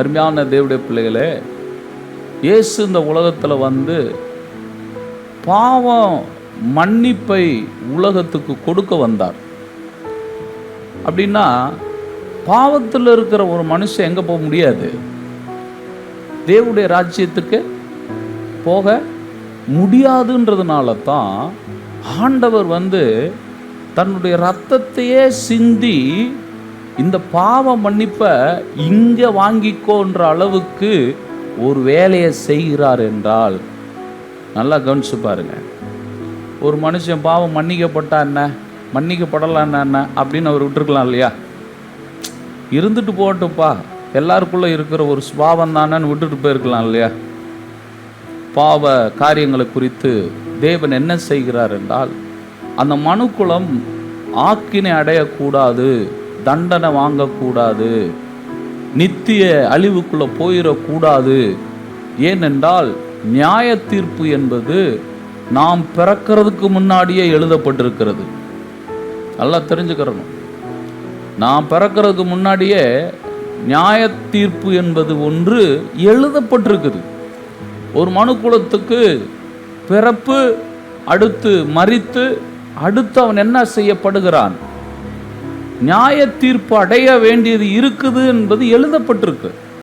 அருமையான தேவடைய பிள்ளைகளே இயேசு இந்த உலகத்தில் வந்து பாவம் மன்னிப்பை உலகத்துக்கு கொடுக்க வந்தார். அப்படின்னா பாவத்தில் இருக்கிற ஒரு மனுஷன் எங்கே போக முடியாது? தேவுடைய ராஜ்யத்துக்கு போக முடியாதுன்றதுனால தான் ஆண்டவர் வந்து தன்னுடைய ரத்தத்தையே சிந்தி இந்த பாவ மன்னிப்பை இங்கே வாங்கிக்கோன்ற அளவுக்கு ஒரு வேலையை செய்கிறார் என்றால் நல்லா கவனிச்சு பாருங்க. ஒரு மனுஷன் பாவம் மன்னிக்கப்பட்டா என்ன? மன்னிக்கப்படலாம் என்ன? அப்படின்னு அவர் விட்டுருக்கலாம் இல்லையா? இருந்துட்டு போகட்டும்ப்பா. எல்லாருக்குள்ளே இருக்கிற ஒரு சுபாவம் தானேன்னு விட்டுட்டு போயிருக்கலாம் இல்லையா? பாவ காரியங்களை குறித்து தேவன் என்ன செய்கிறார் என்றால் அந்த மனுக்குளம் ஆக்கினை அடையக்கூடாது. தண்டனை வாங்கக்கூடாது. நித்திய அழிவுக்குள்ளே போயிடக்கூடாது. ஏனென்றால் நியாய தீர்ப்பு என்பது நாம் பிறக்கிறதுக்கு முன்னாடியே எழுதப்பட்டிருக்கிறது. நல்லா தெரிஞ்சுக்கிறணும். நான் பிறக்கிறதுக்கு முன்னாடியே நியாய தீர்ப்பு என்பது ஒன்று எழுதப்பட்டிருக்குது. ஒரு மனுக்குலத்துக்கு பிறப்பு அடுத்து மறித்து அடுத்து அவன் என்ன செய்யப்படுகிறான்? நியாய தீர்ப்பு அடைய வேண்டியது இருக்குது என்பது எழுதப்பட்டிருக்கு.